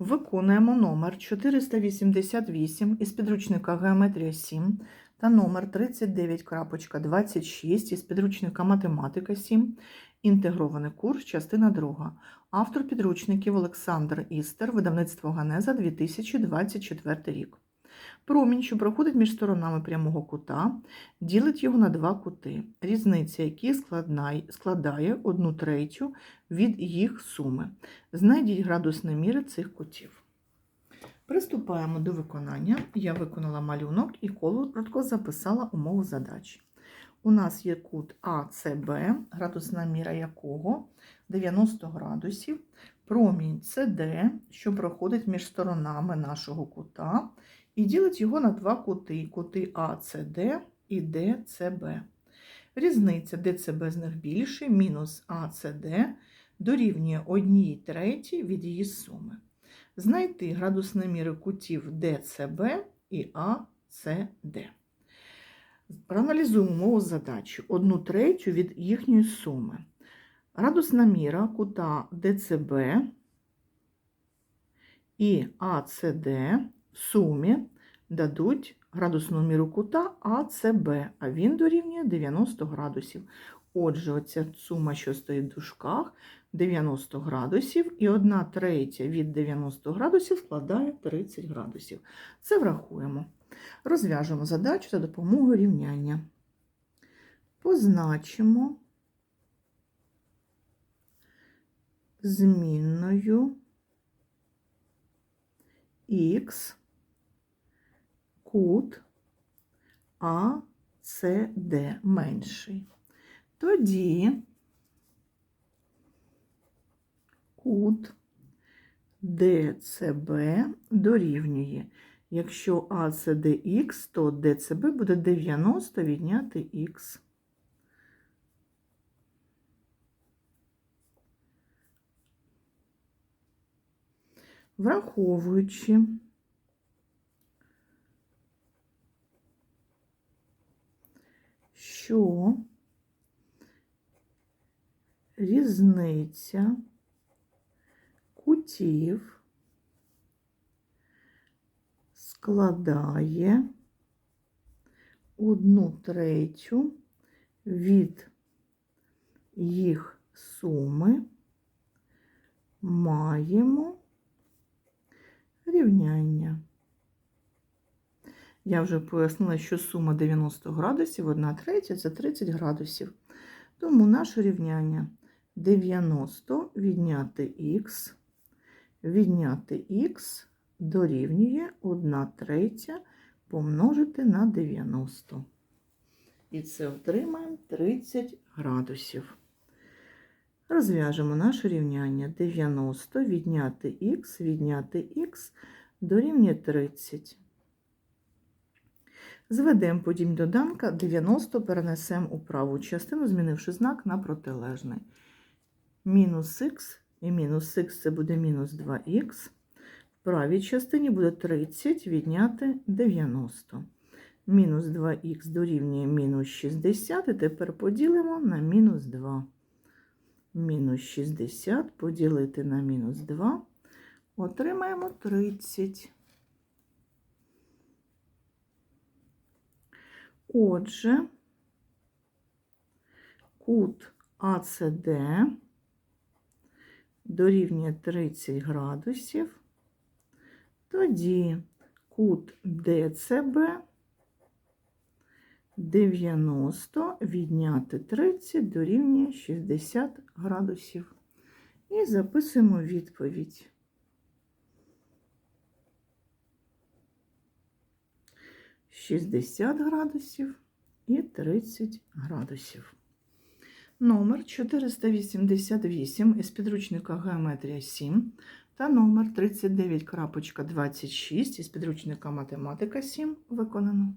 Виконуємо номер 488 із підручника Геометрія 7 та номер 39.26 із підручника Математика 7. Інтегрований курс, частина 2. Автор підручників Олександр Істер, видавництво Ганеза 2024 рік. Промінь, що проходить між сторонами прямого кута, ділить його на два кути, різниця яких складає 1 третю від їх суми. Знайдіть градусні міри цих кутів. Приступаємо до виконання. Я виконала малюнок і коротко записала умову задачі. У нас є кут АЦБ, градусна міра якого 90 градусів, промінь СД, що проходить між сторонами нашого кута, і ділить його на два кути: кути АЦД і ДЦБ. Різниця ДЦБ з них більше, мінус АЦД дорівнює 1 третій від її суми. Знайти градусні міри кутів ДЦБ і АЦД. Проаналізуємо мову задачі 1 третю від їхньої суми. Градусна міра кута ДЦБ і АЦД сумі дадуть градусну міру кута АЦБ, а він дорівнює 90 градусів. Отже, оця сума, що стоїть в дужках, 90 градусів, і 1 третя від 90 градусів складає 30 градусів. Це врахуємо. Розв'яжемо задачу за допомогою рівняння. Позначимо змінною х кут АЦД менший. Тоді кут ДЦБ дорівнює. Якщо А це АЦДХ, то ДЦБ буде 90 відняти х. Враховуючи що різниця кутів складає одну третю від їх суми маємо рівняння. Я вже пояснила, що сума 90 градусів, 1 третя це 30 градусів. Тому наше рівняння 90 відняти х, відняти х дорівнює 1 третя помножити на 90. І це отримаємо 30 градусів. Розв'яжемо наше рівняння 90 відняти х, відняти х дорівнює 30. Зведемо подібні доданка 90 перенесемо у праву частину, змінивши знак на протилежний. Мінус х і мінус х це буде мінус 2х. В правій частині буде 30 відняти 90. Мінус 2х дорівнює мінус 60, і тепер поділимо на мінус 2. Мінус 60 поділити на мінус 2. Отримаємо 30. Отже, кут АЦД дорівнює 30 градусів, тоді кут ДЦБ 90 відняти 30 дорівнює 60 градусів. І записуємо відповідь. 60 градусів і 30 градусів. Номер 488 із підручника Геометрія 7 та номер 39.26 із підручника Математика 7 виконано.